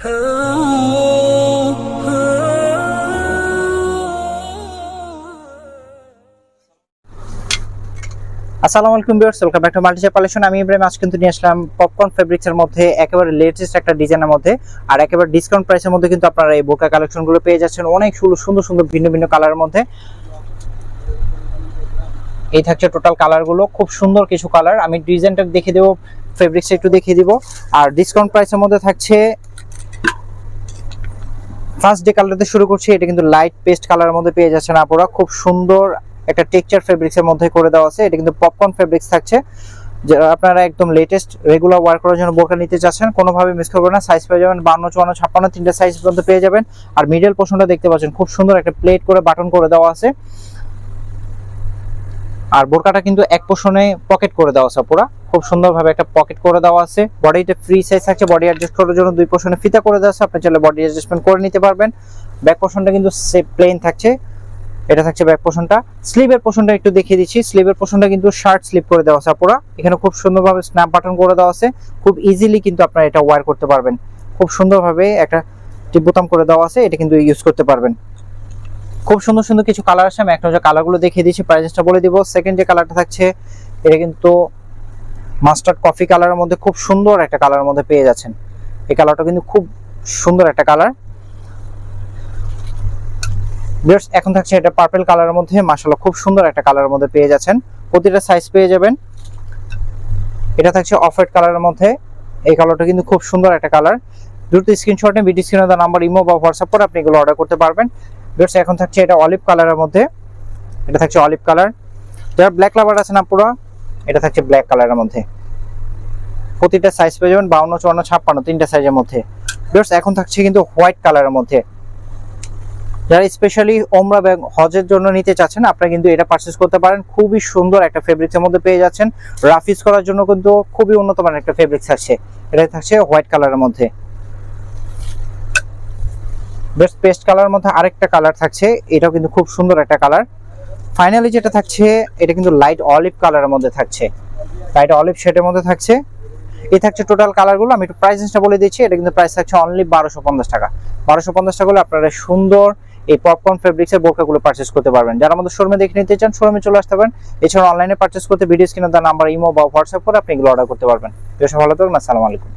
আসসালামু আলাইকুম viewers welcome back to multichar collection আমি ইব্রাহিম, আজ কিন্তু নিয়ে আসলাম পপকর্ন ফেব্রিক্স এর মধ্যে, একেবারে লেটেস্ট একটা ডিজাইনের মধ্যে, আর একেবারে ডিসকাউন্ট প্রাইসের মধ্যে কিন্তু আপনারা এই বোরকা কালেকশনগুলো পেয়ে যাচ্ছেন অনেক সুন্দর সুন্দর ভিন্ন ভিন্ন কালারের মধ্যে। এই থাকছে টোটাল কালারগুলো খুব সুন্দর কিছু কালার আমি ডিজাইনটা দেখিয়ে দেবো ফেব্রিক্স একটু দেখিয়ে দিব। আর ডিসকাউন্ট প্রাইসের মধ্যে থাকছে ফার্স্ট ডে কালার শুরু করছি, এটা কিন্তু লাইট পেস্ট কালারের মধ্যে পেয়ে যাচ্ছেন আপনারা খুব সুন্দর একটা টেক্সচার ফেব্রিক্সের মধ্যে করে দেওয়া আছে। এটা কিন্তু পপকর্ন ফেব্রিক্স থাকছে। যারা আপনারা একদম লেটেস্ট রেগুলার ওয়ার করার জন্য বোরকা নিতে চাচ্ছেন, কোনোভাবে মিস করবেন না। সাইজ পেয়ে যাবেন বান্ন, চুয়ান্ন, ছাপ্পান্ন, তিনটা সাইজ পর্যন্ত পেয়ে যাবেন। আর মিডল পোর্শনটা দেখতে পাচ্ছেন, খুব সুন্দর একটা প্লেট করে বাটন করে দেওয়া আছে। আর বোরকাটা কিন্তু এক পোর্শনে পকেট করে দেওয়া আছে পুরো খুব সুন্দরভাবে একটা পকেট করে দেওয়া আছে। বডিটা ফ্রি সাইজ থাকছে বডি অ্যাডজাস্ট করার জন্য দুই পোর্শনে ফিতা করে দেওয়া আছে। আপনি চাইলে বডি অ্যাডজাস্টমেন্ট করে নিতে পারবেন। ব্যাক পোর্শনটা কিন্তু প্লেন থাকছে। এটা থাকছে ব্যাক পোর্শনটা স্লিভের পোর্শনটা একটু দেখিয়ে দিচ্ছি। স্লিভের পোর্শনটা কিন্তু শার্ট স্লিভ করে দেওয়া আছে পুরো এখানে খুব সুন্দরভাবে স্ন্যাপ বাটন করে দেওয়া আছে। খুব ইজিলি কিন্তু আপনারা এটা ওয়্যার করতে পারবেন। খুব সুন্দরভাবে একটা টিপ বোতাম করে দেওয়া আছে। এটা কিন্তু ইউজ করতে পারবেন। খুব সুন্দর সুন্দর কিছু কালার আছে আমি একটা যে কালারগুলো দেখিয়ে দিচ্ছি প্রাইসটা বলে দিব। সেকেন্ড যে কালারটা থাকছে, এটা কিন্তু মাস্টার্ড কফি কালারের মধ্যে খুব সুন্দর একটা কালারের মধ্যে পেয়ে যাচ্ছেন। এই কালারটা কিন্তু খুব সুন্দর একটা কালার ভিউয়ার্স এখন থাকছে এটা পার্পল কালারের মধ্যে, মাশাআল্লাহ, খুব সুন্দর একটা কালারের মধ্যে পেয়ে যাচ্ছেন। প্রতিটা সাইজ পেয়ে যাবেন। এটা থাকছে অফ হোয়াইট কালারের মধ্যে। এই কালারটা কিন্তু খুব সুন্দর একটা কালার দ্রুত স্ক্রিনশট নিয়ে ভিডিও স্ক্রিনে নাম্বার ইমো বা হোয়াটসঅ্যাপ করে আপনি এগুলো অর্ডার করতে পারবেন। ভিউয়ার্স এখন থাকছে এটা অলিভ কালারের মধ্যে। এটা থাকছে অলিভ কালার যারা ব্ল্যাক লাভার না পুরো, এটা থাকছে ব্ল্যাক কালারের মধ্যে। প্রতিটা সাইজ পেয়ে যাবেন বাউন্ন, চুয়ান্ন, ছাপ্পান্ন, তিনটা সাইজের মধ্যে। ভিউয়ার্স এখন থাকছে কিন্তু হোয়াইট কালারের মধ্যে। যারা স্পেশালি ওমরা ব্যাগ হজের জন্য নিতে চাচ্ছেন, আপনারা কিন্তু এটা পারচেস করতে পারেন। খুবই সুন্দর একটা ফেব্রিক্সের মধ্যে পেয়ে যাচ্ছেন। রাফিজ করার জন্য কিন্তু খুবই উন্নত মানের একটা ফেব্রিক্স আছে এটা থাকছে হোয়াইট কালারের মধ্যে। বেস্ট পেস্ট কালারের মধ্যে আরেকটা কালার থাকছে, এটাও কিন্তু খুব সুন্দর একটা কালার। ফাইনালি যেটা থাকছে, এটা কিন্তু লাইট অলিভ কালারের মধ্যে থাকছে। লাইট অলিভ শেডের মধ্যে থাকছে। এই থাকছে টোটাল কালারগুলো আমি একটু প্রাইসটা বলে দিচ্ছি, এটা কিন্তু প্রাইস থাকছে অনলি বারোশো পঞ্চাশ টাকা। বারোশো পঞ্চাশ টাকা হলে আপনারা সুন্দর এই পপকর্ন ফেব্রিক্স এর বোরকাগুলো পারচেস করতে পারবেন। যারা আমাদের শোরুমে দেখে নিতে চান শোরুমে চলে আসতে পারেন। এছাড়া অনলাইনে পারচেস করতে ভিডিও স্ক্রিনে তার নাম্বার ইমো বা হোয়াটসঅ্যাপ করে আপনি এগুলো অর্ডার করতে পারবেন। বেশ ভালো থাকবেন, আসসালামু আলাইকুম।